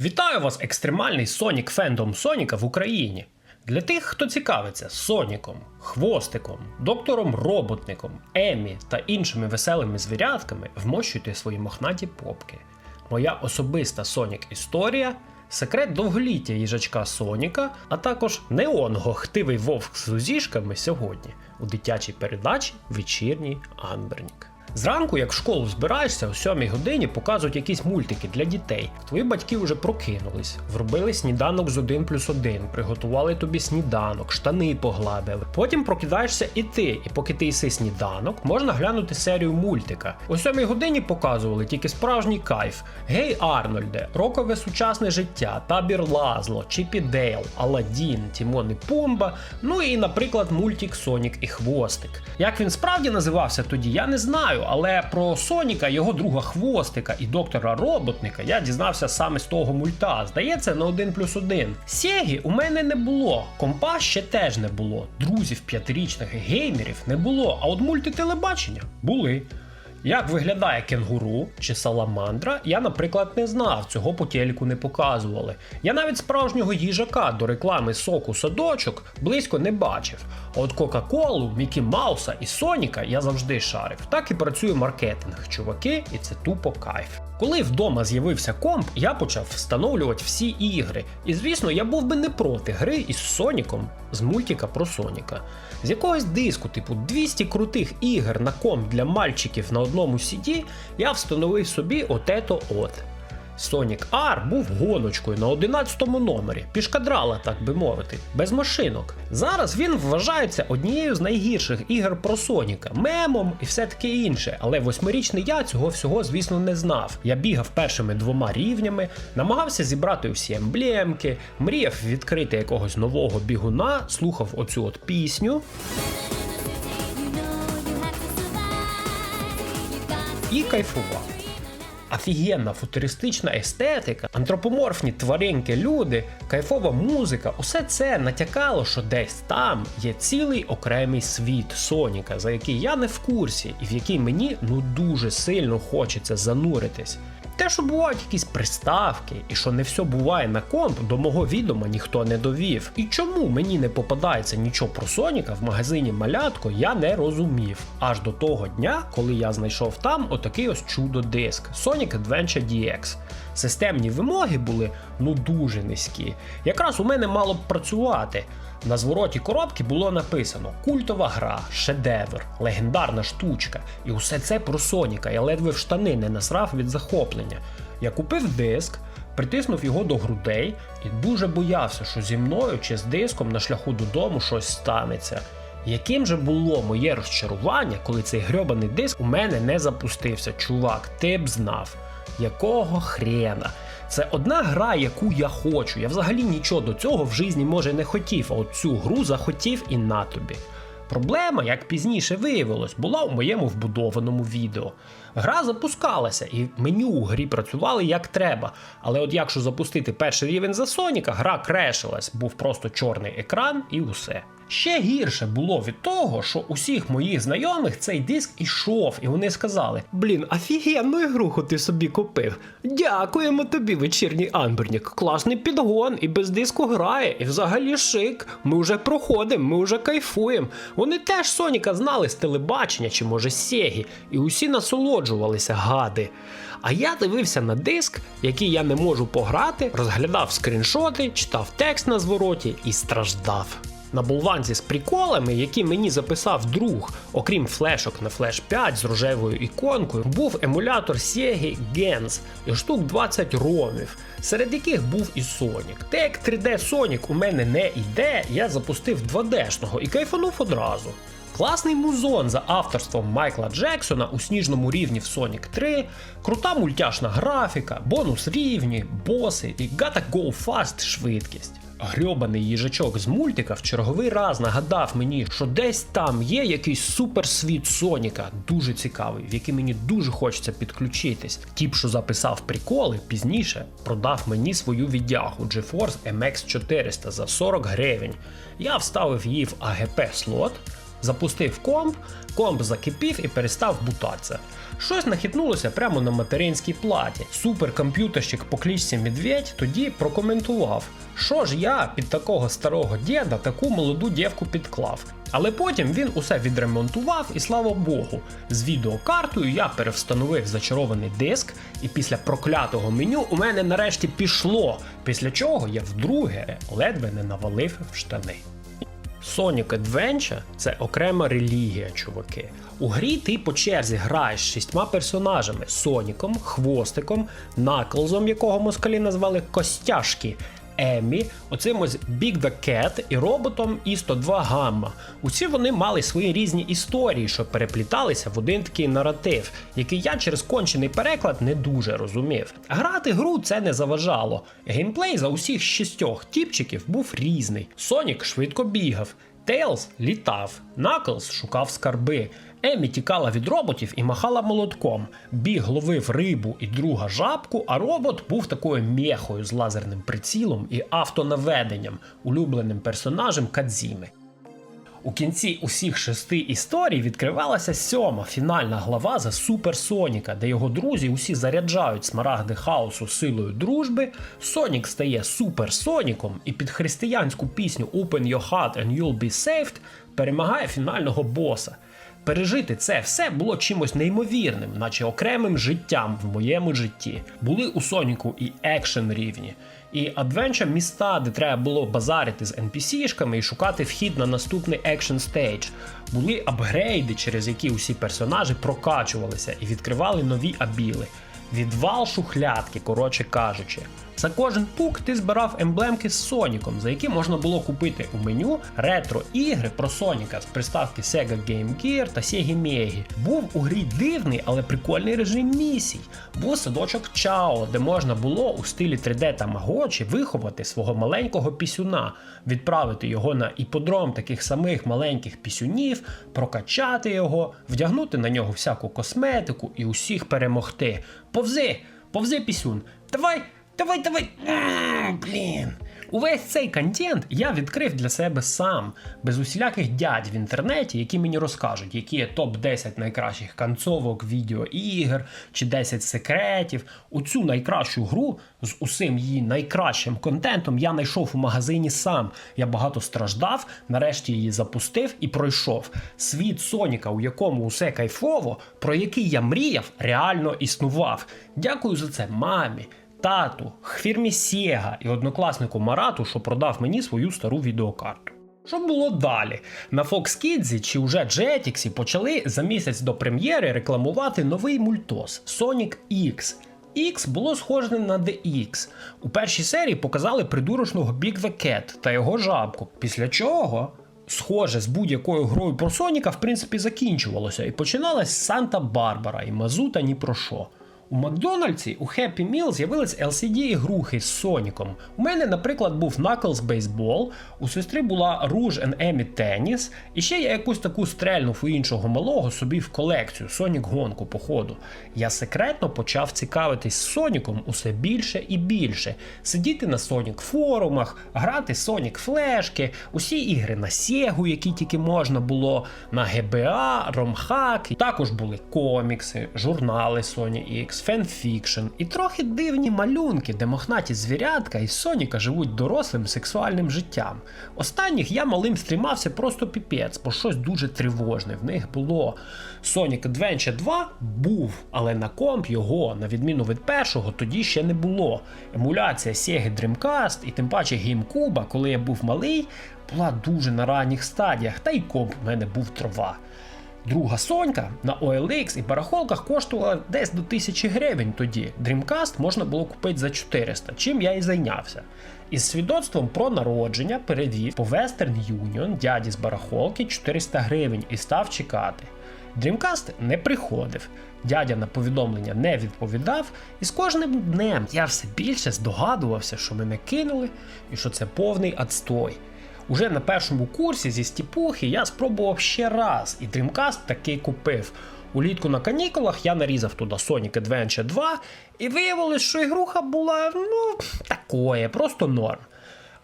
Вітаю вас, екстремальний Сонік фендом Соніка в Україні. Для тих, хто цікавиться Соніком, Хвостиком, доктором Роботником, Емі та іншими веселими звірятками, вмощуйте свої мохнаті попки. Моя особиста Сонік історія, секрет довголіття їжачка Соніка, а також неонго хтивий вовк з узіжками сьогодні у дитячій передачі Вечірній Анбернік. Зранку, як в школу збираєшся, о 7 годині показують якісь мультики для дітей. Твої батьки вже прокинулись, вробили сніданок з 1 плюс 1, приготували тобі сніданок, штани погладили. Потім прокидаєшся і ти, і поки ти їси сніданок, можна глянути серію мультика. О 7 годині показували тільки справжній кайф. Гей Арнольде, рокове сучасне життя, табір Лазло, Чіпі Дейл, Аладдін, Тімон і Пумба. Ну і, наприклад, мультик Сонік і Хвостик. Як він справді називався тоді, я не знаю, але про Соніка, його друга Хвостика і доктора Роботника я дізнався саме з того мульта. Здається, на 1 плюс 1. Сєгі у мене не було, компа ще теж не було. Друзів п'ятирічних геймерів не було, а от мульти телебачення були. Як виглядає кенгуру чи саламандра, я, наприклад, не знав, цього по телеку не показували. Я навіть справжнього їжака до реклами соку садочок близько не бачив. А от Кока-Колу, Мікі Мауса і Соніка я завжди шарив. Так і працює маркетинг, чуваки, і це тупо кайф. Коли вдома з'явився комп, я почав встановлювати всі ігри. І звісно, я був би не проти гри із Соніком з мультика про Соніка. З якогось диску, типу 200 крутих ігор на комп для мальчиків на одному CD, я встановив собі отето от. Sonic R був гоночкою на 11-му номері, пішкадрала, так би мовити, без машинок. Зараз він вважається однією з найгірших ігор про Соніка, мемом і все таке інше. Але восьмирічний я цього всього, звісно, не знав. Я бігав першими двома рівнями, намагався зібрати всі емблемки, мріяв відкрити якогось нового бігуна, слухав оцю от пісню. і кайфував. Офігенна футуристична естетика, антропоморфні тваринки люди, кайфова музика усе це натякало, що десь там є цілий окремий світ Соніка, за який я не в курсі, і в який мені ну дуже сильно хочеться зануритись. Те, що бувають якісь приставки, і що не все буває на комп, до мого відома ніхто не довів. І чому мені не попадається нічого про Соніка в магазині малятко, я не розумів. Аж до того дня, коли я знайшов там отакий ось чудо-диск Sonic Adventure DX. Системні вимоги були ну дуже низькі. Якраз у мене мало б працювати. На звороті коробки було написано культова гра, шедевр, легендарна штучка. І усе це про Соніка. Я ледве в штани не насрав від захоплення. Я купив диск, притиснув його до грудей і дуже боявся, що зі мною чи з диском на шляху додому щось станеться. Яким же було моє розчарування, коли цей грьобаний диск у мене не запустився, чувак, ти б знав. Якого хрена? Це одна гра, яку я хочу. Я взагалі нічого до цього в житті може не хотів, а от цю гру захотів і на тобі. Проблема, як пізніше виявилось, була у моєму вбудованому відео. Гра запускалася, і меню у грі працювали як треба. Але от якщо запустити перший рівень за Соніка, гра крешилась, був просто чорний екран і усе. Ще гірше було від того, що усіх моїх знайомих цей диск ішов, і вони сказали: Блін, офігенну ігруху ти собі купив. Дякуємо тобі, вечірній Амбернік. Класний підгон, і без диску грає, і взагалі шик. Ми вже проходимо, ми вже кайфуємо. Вони теж Соніка знали з телебачення чи може з Сегі, і усі насолоджувалися, гади. А я дивився на диск, який я не можу пограти, розглядав скріншоти, читав текст на звороті і страждав. На болванці з приколами, які мені записав друг, окрім флешок на Flash 5 з рожевою іконкою, був емулятор Sega Gens і штук 20 ромів, серед яких був і Sonic. Те як 3D Sonic у мене не йде, я запустив 2D-шного і кайфанув одразу. Класний музон за авторством Майкла Джексона у сніжному рівні в Sonic 3, крута мультяшна графіка, бонус рівні, боси і gotta go fast швидкість. Грьобаний їжачок з мультика в черговий раз нагадав мені, що десь там є якийсь суперсвіт Соніка, дуже цікавий, в який мені дуже хочеться підключитись. Тіп, що записав приколи, пізніше продав мені свою віддягу GeForce MX 400 за 40 гривень. Я вставив її в АГП слот. Запустив комп, комп закипів і перестав бутатися. Щось нахитнулося прямо на материнській платі. Суперкомп'ютерщик по кличці Медведь тоді прокоментував, що ж я під такого старого діда таку молоду дівку підклав. Але потім він усе відремонтував і слава Богу, з відеокартою я перевстановив зачарований диск, і після проклятого меню у мене нарешті пішло, після чого я вдруге ледве не навалив в штани. Sonic Adventure – це окрема релігія, чуваки. У грі ти по черзі граєш шістьма персонажами: Соніком, Хвостиком, Наклзом, якого москалі назвали Костяшки, Еммі, оцим ось Big the Cat і роботом і 102 Гамма. Усі вони мали свої різні історії, що перепліталися в один такий наратив, який я через кончений переклад не дуже розумів. Грати гру це не заважало. Геймплей за усіх шістьох тіпчиків був різний. Сонік швидко бігав. Тейлз літав, Наклз шукав скарби. Емі тікала від роботів і махала молотком. Біг ловив рибу і друга жабку, а робот був такою мєхою з лазерним прицілом і автонаведенням, улюбленим персонажем Кадзіми. У кінці усіх шести історій відкривалася сьома фінальна глава за Супер Соніка, де його друзі усі заряджають смарагди хаосу силою дружби. Сонік стає Супер Соніком і під християнську пісню Open Your Heart and You'll Be Saved перемагає фінального боса. Пережити це все було чимось неймовірним, наче окремим життям в моєму житті. Були у Соніку і екшен рівні, і адвенча міста, де треба було базарити з NPC-шками і шукати вхід на наступний екшен стейдж. Були апгрейди, через які усі персонажі прокачувалися і відкривали нові абіли. Відвал шухлядки, коротше кажучи. За кожен пук ти збирав емблемки з Соніком, за які можна було купити у меню ретро-ігри про Соніка з приставки Sega Game Gear та Sega Megi. Був у грі дивний, але прикольний режим місій. Був садочок Чао, де можна було у стилі 3D та Магочі виховати свого маленького пісюна, відправити його на іподром таких самих маленьких пісюнів, прокачати його, вдягнути на нього всяку косметику і усіх перемогти. Повзи, повзи пісюн, давай. Давай, давай. Блін. Увесь цей контент я відкрив для себе сам, без усіляких дядь в інтернеті, які мені розкажуть, які є топ-10 найкращих концовок відеоігр чи 10 секретів. Оцю найкращу гру з усім її найкращим контентом я знайшов у магазині сам. Я багато страждав, нарешті її запустив і пройшов. Світ Соніка, у якому усе кайфово, про який я мріяв, реально існував. Дякую за це мамі тату, фірмі Sega і однокласнику Марату, що продав мені свою стару відеокарту. Що було далі? На Fox Kids чи вже Jetix почали за місяць до прем'єри рекламувати новий мультос Sonic X. X було схоже на DX. У першій серії показали придурочного Big the Cat та його жабку. Після чого схоже з будь-якою грою про Соніка, в принципі, закінчувалося, і починалась Санта-Барбара і Мазута ні про що. У Макдональдсі у Happy Meal з'явились LCD-ігрухи з Соніком. У мене, наприклад, був Knuckles Baseball, у сестри була Rouge and Emmy Tennis, і ще я якусь таку стрельнув у іншого малого собі в колекцію Сонік гонку походу. Я секретно почав цікавитись Соніком усе більше і більше, сидіти на Сонік форумах, грати Сонік флешки, усі ігри на Сегу, які тільки можна було, на GBA, Ромхак. Також були комікси, журнали Sony X, фенфікшн і трохи дивні малюнки, де мохнаті звірятка і Соніка живуть дорослим сексуальним життям. Останніх я малим стрімався просто піпець, бо щось дуже тривожне в них було. Sonic Adventure 2 був, але на комп його, на відміну від першого, тоді ще не було. Емуляція Sega Dreamcast і тим паче GameCube, коли я був малий, була дуже на ранніх стадіях, та й комп в мене був трова. Друга Сонька на OLX і барахолках коштувала десь до 1000 гривень тоді. Dreamcast можна було купити за 400, чим я і зайнявся. Із свідоцтвом про народження перевів по Western Union дяді з барахолки 400 гривень і став чекати. Dreamcast не приходив, дядя на повідомлення не відповідав, і з кожним днем я все більше здогадувався, що мене кинули і що це повний адстой. Уже на першому курсі зі стіпухи я спробував ще раз, і Dreamcast такий купив. Улітку на канікулах я нарізав туди Sonic Adventure 2, і виявилось, що ігруха була ну такое, просто норм.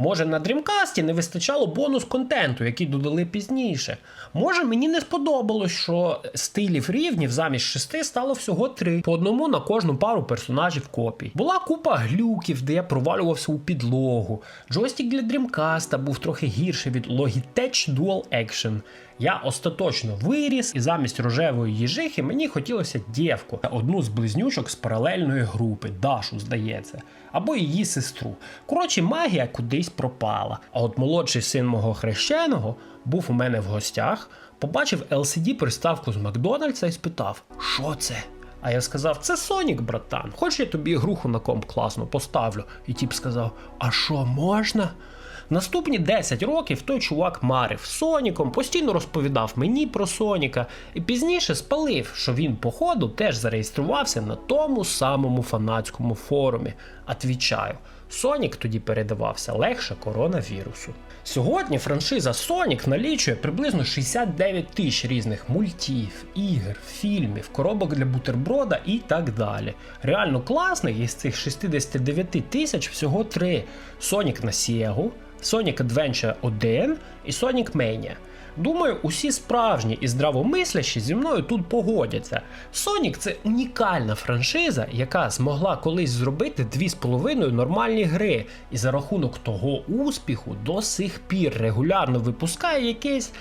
Може на Дрімкасті не вистачало бонус контенту, який додали пізніше. Може мені не сподобалось, що стилів рівнів замість шести стало всього три, по одному на кожну пару персонажів копій. Була купа глюків, де я провалювався у підлогу. Джойстик для Дрімкаста був трохи гірший від Logitech Dual Action. Я остаточно виріс, і замість рожевої їжихи мені хотілося дівку, одну з близнючок з паралельної групи, Дашу, здається, або її сестру. Коротше, магія кудись пропала. А от молодший син мого хрещеного був у мене в гостях, побачив LCD приставку з Макдональдса і спитав: Що це? А я сказав, це Сонік, братан. Хоч я тобі груху на комп класно поставлю. І тіп сказав: А що можна? Наступні 10 років той чувак марив Соніком, постійно розповідав мені про Соніка, і пізніше спалив, що він, походу, теж зареєструвався на тому самому фанатському форумі. Отвічаю, Сонік тоді передавався легше коронавірусу. Сьогодні франшиза Sonic налічує приблизно 69 тисяч різних мультів, ігор, фільмів, коробок для бутерброда і так далі. Реально класних із цих 69 тисяч всього три: Sonic на Sega, Sonic Adventure 1 і Sonic Mania. Думаю, усі справжні і здравомислящі зі мною тут погодяться. Sonic це унікальна франшиза, яка змогла колись зробити 2,5 нормальні гри, і за рахунок того успіху до сих пір регулярно випускає якийсь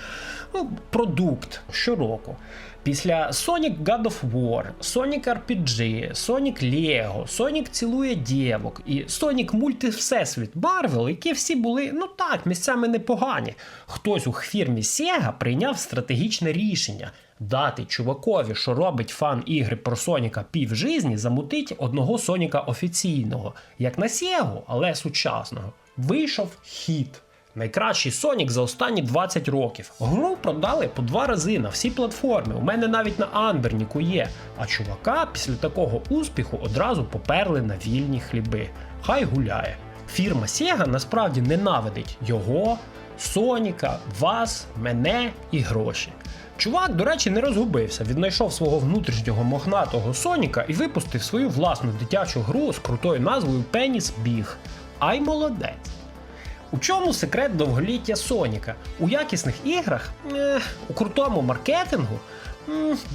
ну, продукт щороку. Після Sonic God of War, Sonic RPG, Sonic Lego, Sonic цілує дівок і Sonic Мульти Всесвіт Марвел, які всі були, ну так, місцями непогані. Хтось у фірмі Sega прийняв стратегічне рішення дати чувакові, що робить фан ігри про Соніка півжизні, замутить одного Соніка офіційного, як на Sega, але сучасного. Вийшов хіт. Найкращий Sonic за останні 20 років. Гру продали по два рази на всі платформи. У мене навіть на Андерніку є. А чувака після такого успіху одразу поперли на вільні хліби. Хай гуляє. Фірма Sega насправді ненавидить його, Соніка, вас, мене і гроші. Чувак, до речі, не розгубився, віднайшов свого внутрішнього мохнатого Соніка і випустив свою власну дитячу гру з крутою назвою Пеніс Біг. Ай молодець. У чому секрет довголіття Соніка? У якісних іграх? Ех, у крутому маркетингу?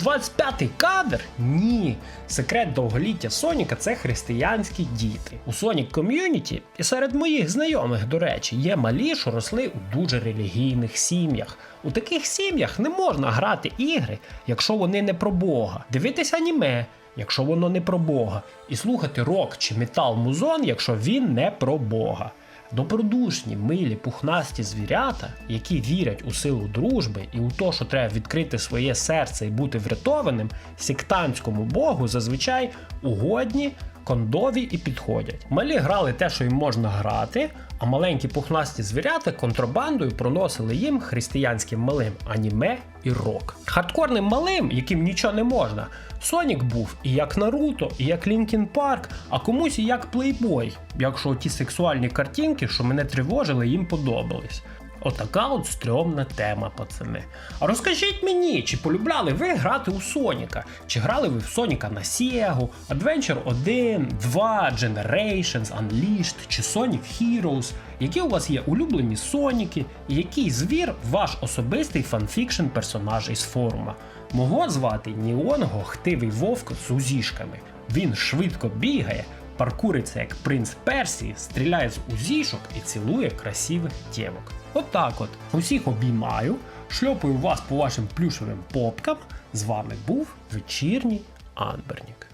25-й кадр? Ні. Секрет довголіття Соніка це християнські діти. У Sonic Community і серед моїх знайомих, до речі, є малі, що росли у дуже релігійних сім'ях. У таких сім'ях не можна грати ігри, якщо вони не про Бога, дивитися аніме, якщо воно не про Бога, і слухати рок чи метал музон, якщо він не про Бога. Добродушні, милі, пухнасті звірята, які вірять у силу дружби і у те, що треба відкрити своє серце і бути врятованим, сектантському богу зазвичай угодні, кондові і підходять. Малі грали те, що їм можна грати, а маленькі пухнасті звірята контрабандою проносили їм християнським малим аніме і рок. Хардкорним малим, яким нічого не можна, Сонік був і як Наруто, і як Лінкін Парк, а комусь і як плейбой, якщо ті сексуальні картинки, що мене тривожили, їм подобались. Отака от стрьомна тема, пацани. А розкажіть мені, чи полюбляли ви грати у Соніка? Чи грали ви в Соніка на Sega, Adventure 1, 2, Generations, Unleashed чи Sonic Heroes? Які у вас є улюблені Соніки, і який звір ваш особистий фанфікшн персонаж із форума? Мого звати Ніон Гохтивий Вовк з узішками. Він швидко бігає, паркуриться як принц Персії, стріляє з узішок і цілує красивих дівок. Отак от. Усіх обіймаю, шльопую вас по вашим плюшевим попкам. З вами був вечірній Анбернік.